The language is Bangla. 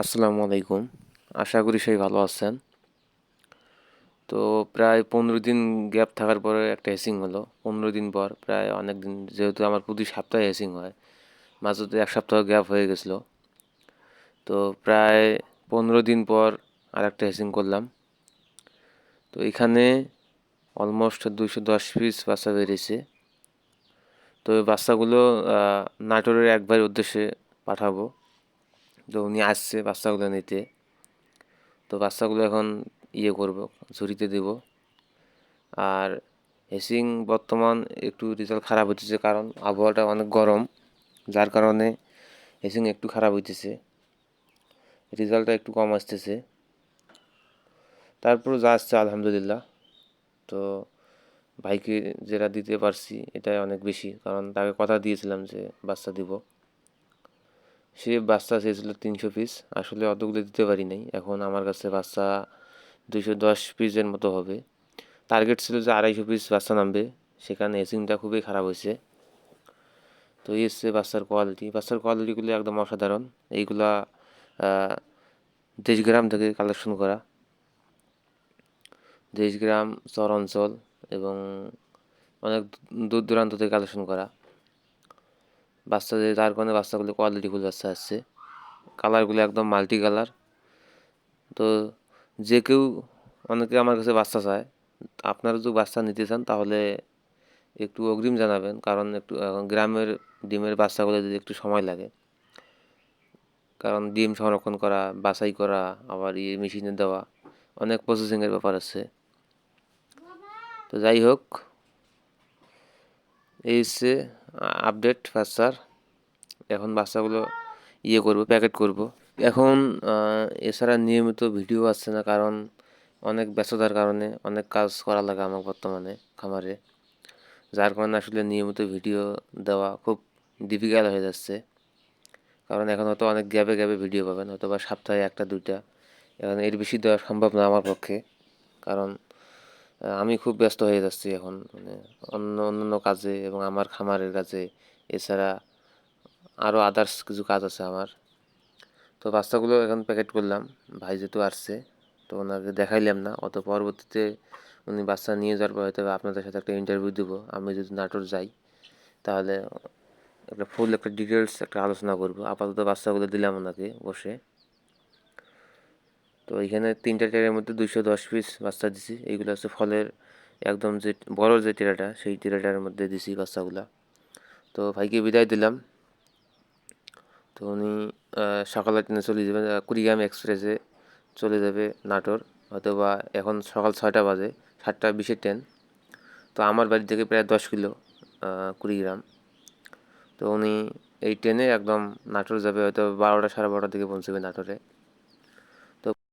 আসসালামু আলাইকুম। আশা করি সবাই ভালো আছেন। তো প্রায় পনেরো দিন গ্যাপ থাকার পরে একটা হেসিং হলো। পনেরো দিন পর প্রায় অনেক দিন যেহেতু আমার প্রতি সপ্তাহে হেসিং হয়, মাঝে এক সপ্তাহ গ্যাপ হয়ে গেছিল। তো প্রায় পনেরো দিন পর আর একটা হেসিং করলাম। তো এখানে অলমোস্ট দুশো দশ পিস বাচ্চা বেরিয়েছে। তো বাচ্চাগুলো নাটোরের একবার উদ্দেশ্যে পাঠাবো। তো উনি আসছে বাচ্চাগুলো নিতে। তো বাচ্চাগুলো এখন ইয়ে করব, ঝুড়িতে দেব। আর হেসিং বর্তমান একটু রেজাল্ট খারাপ হচ্ছে কারণ আবহাওয়াটা অনেক গরম, যার কারণে হেসিং একটু খারাপ হইতেছে। রেজাল্টটা একটু কম আসতেছে। তারপর যা আসছে আলহামদুলিল্লাহ। তো ভাইকে যেটা দিতে পারছি এটাই অনেক বেশি, কারণ তাকে কথা দিয়েছিলাম যে বাচ্চা দিব। সে বাচ্চা চেয়েছিল তিনশো পিস আসলে অতগুলো দিতে পারি নাই। এখন আমার কাছে বাচ্চা দুশো দশ পিসের মতো হবে। টার্গেট ছিল যে আড়াইশো পিস বাচ্চা নামবে। সেখানে এসিংটা খুবই খারাপ হয়েছে। তো এই এসছে বাচ্চার কোয়ালিটি বাচ্চার কোয়ালিটিগুলো একদম অসাধারণ। এইগুলা দেশগ্রাম থেকে কালেকশন করা। দেশগ্রাম, চর অঞ্চল এবং অনেক দূর দূরান্ত থেকে কালেকশন করা। বাচ্চাদের, তার কারণে বাচ্চাগুলো কোয়ালিটিফুল বাচ্চা আসছে। কালারগুলো একদম মাল্টি কালার তো যে কেউ, অনেকে আমার কাছে বাচ্চা চায়। আপনারা যদি বাচ্চা নিতে চান, তাহলে একটু অগ্রিম জানাবেন। কারণ একটু গ্রামের ডিমের বাচ্চাগুলো যদি একটু সময় লাগে। কারণ ডিম সংরক্ষণ করা, বাছাই করা, আবার ইয়ে মেশিনে দেওয়া, অনেক প্রসেসিংয়ের ব্যাপার আছে। তো যাই হোক, এই হচ্ছে আপডেট বাচ্চার এখন বাচ্চাগুলো ইয়ে করব প্যাকেট করব। এখন এছাড়া নিয়মিত ভিডিও আসছে না, কারণ অনেক ব্যস্ততার কারণে অনেক কাজ করা লাগে আমার বর্তমানে খামারে। যার কারণে আসলে নিয়মিত ভিডিও দেওয়া খুব ডিফিকাল্ট হয়ে যাচ্ছে। কারণ এখন হয়তো অনেক গ্যাপে গ্যাপে ভিডিও পাবেন হয়তো বা সপ্তাহে একটা, দুইটা। এখন এর বেশি দেওয়া সম্ভব না আমার পক্ষে। কারণ আমি খুব ব্যস্ত হয়ে যাচ্ছি এখন। মানে অন্য, অন্যান্য কাজে এবং আমার খামারের কাজে। এছাড়া আরও আদার্স কিছু কাজ আছে আমার। তো বাচ্চাগুলো এখন প্যাকেট করলাম। ভাই যেহেতু আসছে, তো ওনাকে দেখাইলাম না। অত পরবর্তীতে উনি বাচ্চা নিয়ে যাওয়ার পর হয়তো আপনাদের সাথে একটা ইন্টারভিউ দেবো। আমি যদি নাটোর যাই, তাহলে একটা ফুল একটা ডিটেলস একটা আলোচনা করব। আপাতত বাচ্চাগুলো দিলাম ওনাকে বসে। তো এখানে তিনটা টেরের মধ্যে দুইশো দশ পিস বাচ্চা দিছি। এইগুলো হচ্ছে ফলের একদম যে বড় যে টেরাটা সেই টেরাটার মধ্যে দিছি বাচ্চাগুলা। তো ভাইকে বিদায় দিলাম। তো উনি সকালে ট্রেনে চলে যাবেন কুড়িগ্রাম এক্সপ্রেসে চলে যাবে নাটোর। হয়তো বা এখন সকাল ছয়টা বাজে, সাতটা বিশের ট্রেন তো আমার বাড়ি থেকে প্রায় দশ কিলো কুড়িগ্রাম। তো উনি এই ট্রেনে একদম নাটোর যাবে, হয়তো বারোটা সাড়ে বারোটার দিকে পৌঁছবে নাটোরে।